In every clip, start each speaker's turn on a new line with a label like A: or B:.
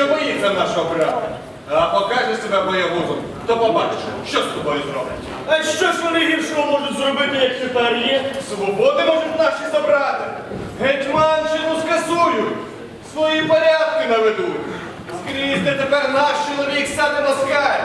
A: тому, що боїться нашого брата. А покаже себе боягузом, то побачиш, що з тобою зроблять.
B: А що ж вони гіршого можуть зробити, як тепер є?
A: Свободи можуть наші забрати. Гетьманщину скасують, свої порядки наведуть. Скрізь де тепер наш чоловік сяде москаль.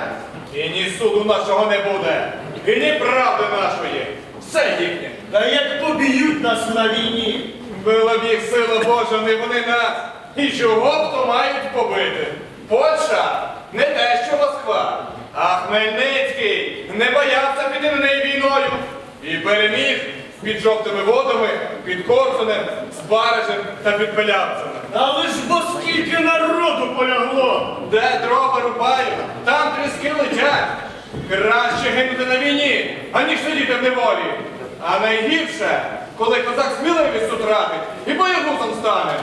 A: І ні суду нашого не буде, і ні правди нашої. Все їхнє.
B: Та як поб'ють нас на війні?
A: Била б їх сила Божа, не вони нас. І чого б то мають побити? Польща не те, що Москва. А Хмельницький не боявся піти на неї війною. І переміг під жовтими водами, під Корсунем, з Барижем та під Белявцями.
B: Але ж бо скільки народу полягло!
A: Де дрова рубають, там тріски летять. Краще гинути на війні, аніж сидіти в неволі. А найгірше, коли козак сміливість втратить і боягузом стане.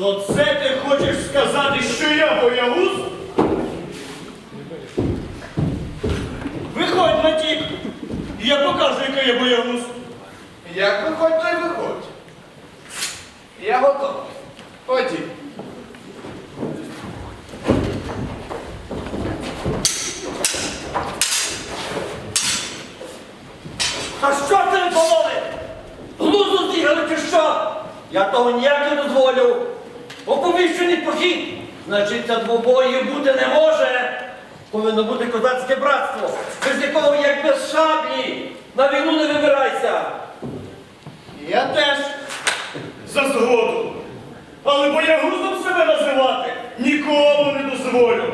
B: То це ти хочеш сказати, що я боягуз? Виходь на тік, і я покажу, який я боягуз.
A: Як виходь, то й виходь. Я готовий. Ходіть.
C: А що це ви пололи? Глузу зіграли чи що? Я того ніяк не дозволю. Оповіщений похід. Значить, це двобої бути не може. Повинно бути козацьке братство, без якого як без шаблі. На війну не вибирайся.
B: Я теж за згоду. Але боягузом себе називати нікому не дозволю.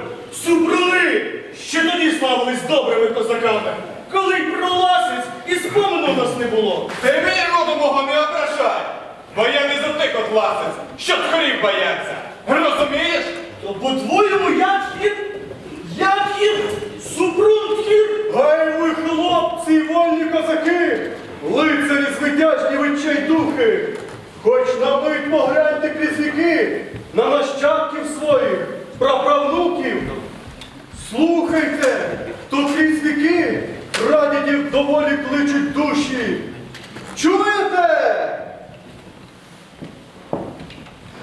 B: Супрули ще тоді славились добрими козаками, коли й про і спомину в нас не було.
A: Ти мені роду мого не ображай, бо я не за тих от що тхорів бояться. Розумієш?
B: То по-твоєму як їм? Як їм? Супрун
D: Гай ви, хлопці, вольні козаки, лицарі звитяжні відчайдухи, хоч на мить погляньте крізь віки на нащадків своїх, праправнуків. Слухайте, то крізь віки прадідів доволі кличуть душі. Чуєте?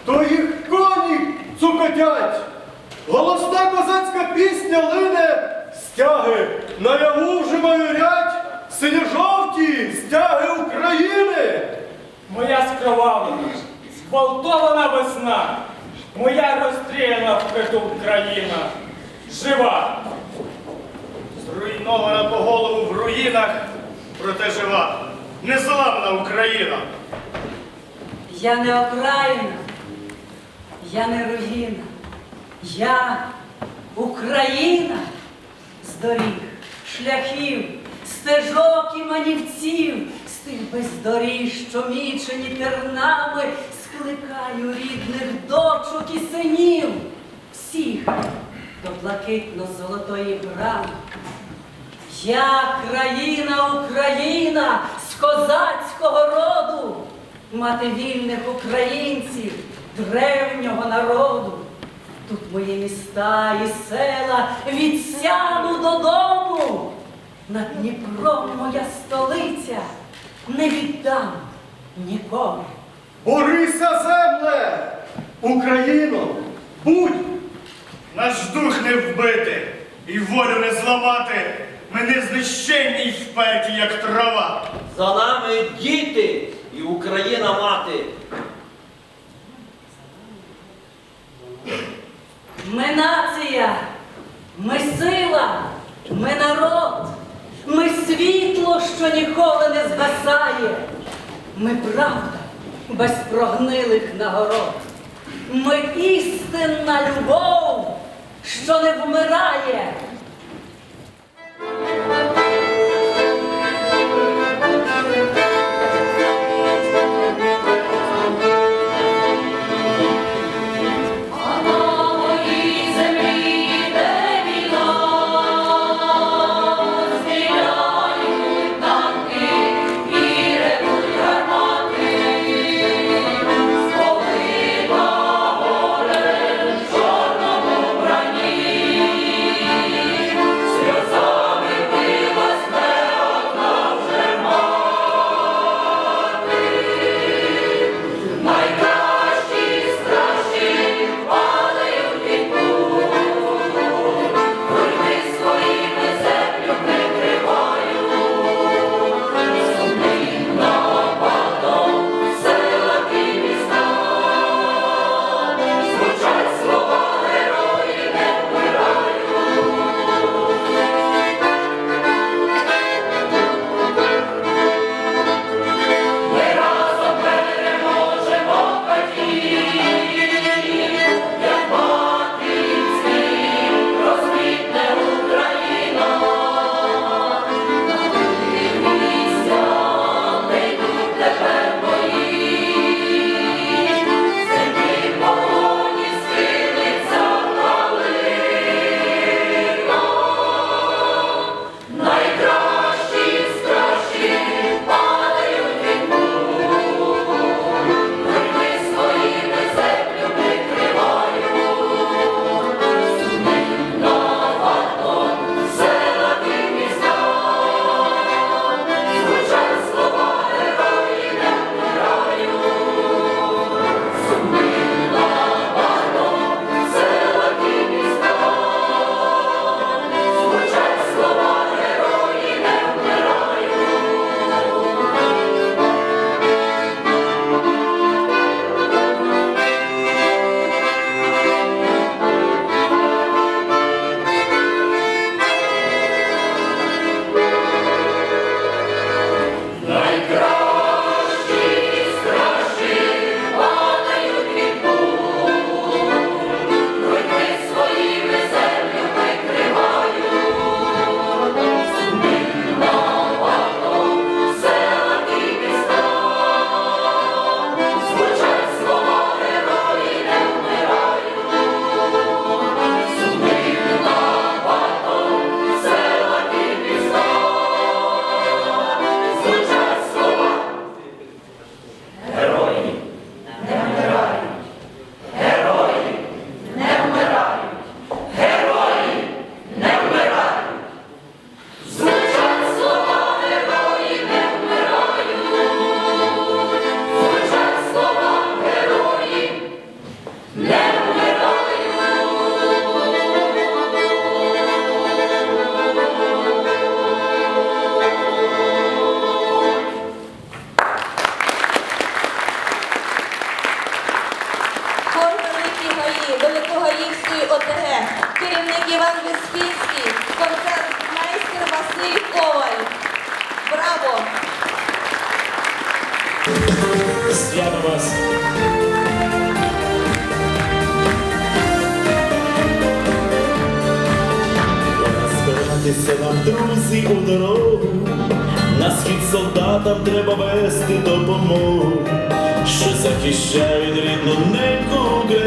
D: То їх коні цукотять. Голосна козацька пісня лине, стяги наяву вже майорять, синьо-жовті стяги України.
E: Моя скровавлена, зґвалтована весна, моя розстріляна впритул країна, жива.
B: Зруйнована по голову в руїнах, проте жива, незламна Україна.
F: Я не окраїна, я не руїна, я Україна. З доріг, шляхів, стежок і манівців, з тих бездоріж, що мічені тернами, скликаю рідних дочок і синів, всіх до блакитно-золотої брами. Я країна Україна з козацького роду, мати вільних українців, древнього народу. Тут мої міста і села від сяну додому. Над Дніпром моя столиця не віддам нікому.
D: Борися, земле! Україно, будь!
B: Наш дух не вбити і волю не зламати. Ми не знищенні й вперті, як трава.
C: За нами діти і Україна мати.
F: Ми нація, ми сила, ми народ, ми світло, що ніколи не згасає. Ми правда без прогнилих нагород. Ми істинна любов, що не вмирає.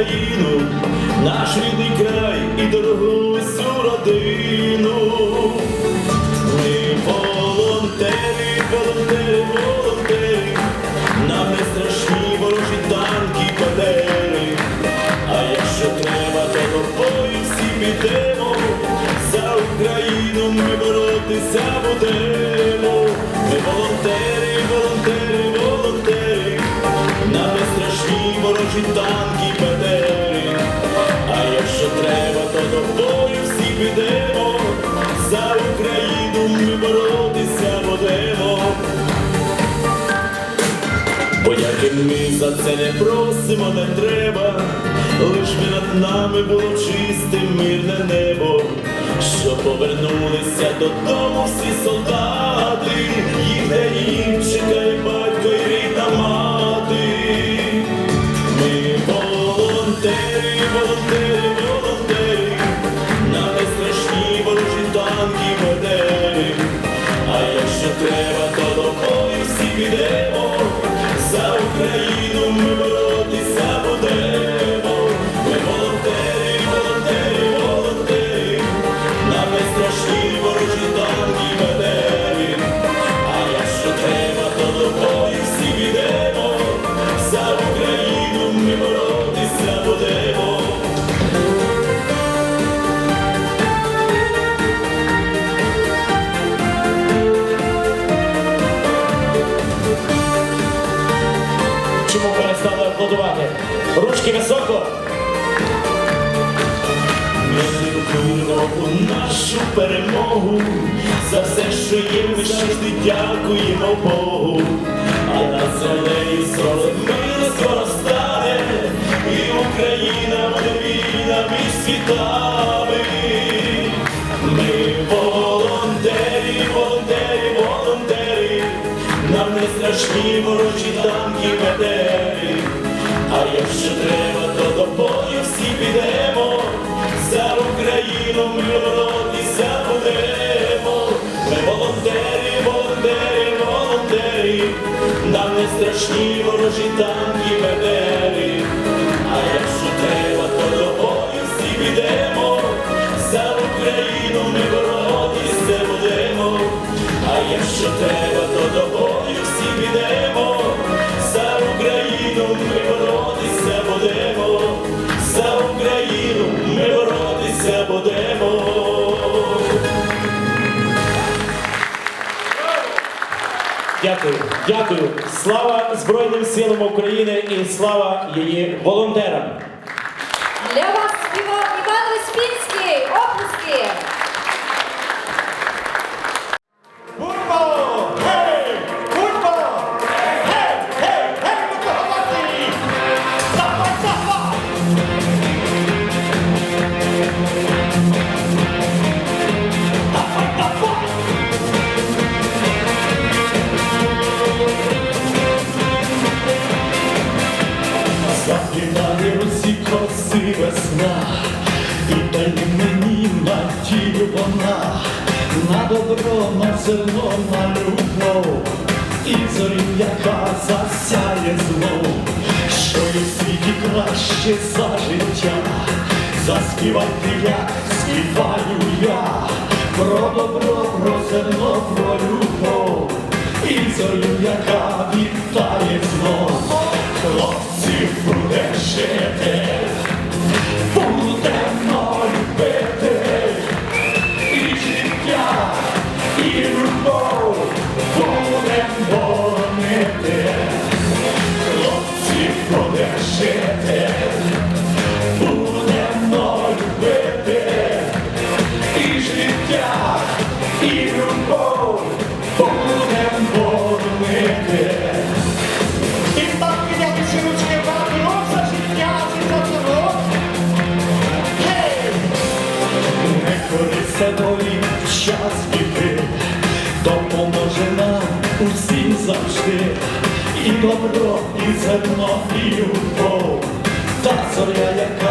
G: Україну, наш рідний край і дорогу всю родину. Боротися будемо. і ми за це не просимо, не треба, лиш би над нами було чисте мирне небо, що повернулися додому всі солдати, їх де їм чекає нашу перемогу. За все, що є, ми завжди дякуємо Богу. А на землею скоро мир скоро стане, і Україна буде вільна між світами. Ми волонтери, волонтери, волонтери, нам не страшні ворожі танки бедери. А якщо треба, то до бою всі підемо. Не страшні ворожі танки бедери. А якщо треба, то до бою всі підемо. За Україну ми боротися будемо. А якщо треба, то до бою Дякую. Слава Збройним силам України і слава її волонтерам. І зорі, яка засяє знов, що є в світі краще за життя, заспівати як співаю я, про добро, про зерно, про любов, і зорю, яка вітає знов. Хлопці буде жити,
H: добро, і зерно, і любов, та зоря, яка.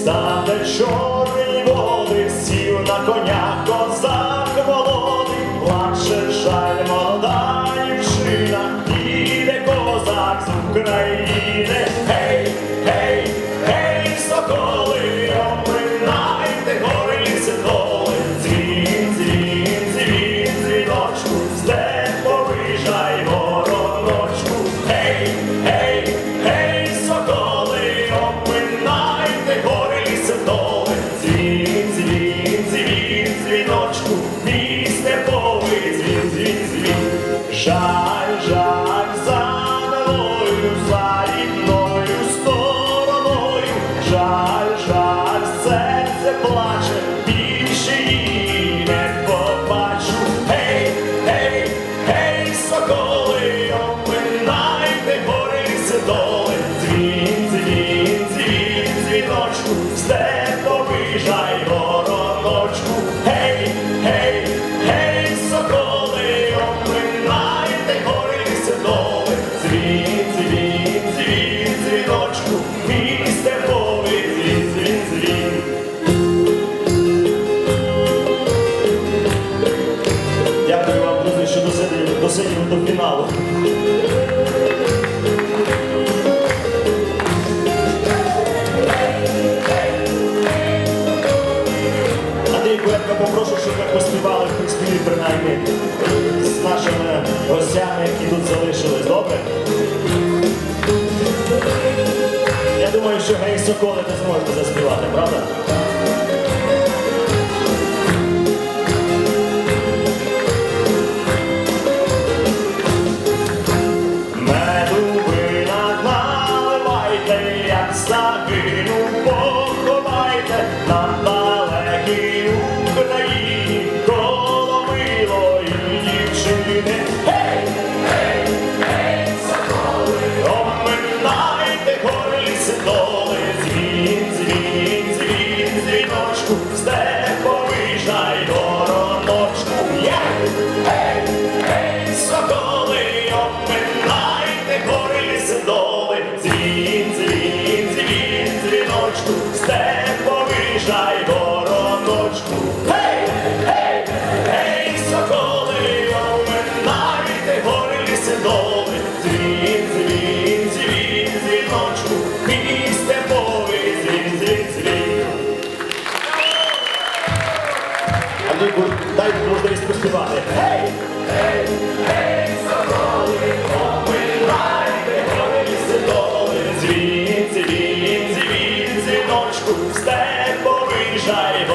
H: стане чорний води, сів на конях. minótico, vinho. минайте гори садови, дзвін, дзвін, дзвін, дзвіночку, степовий жай вороночку. Гей, гей, гей, соколи, минайте гори садови, дзвін, дзвін, дзвін, дзвіночку, і степовий дзвін, дзвін, дзвін. Андрій, ну, дай можливість поспівати. Гей! Дзвіночку, степовий жай,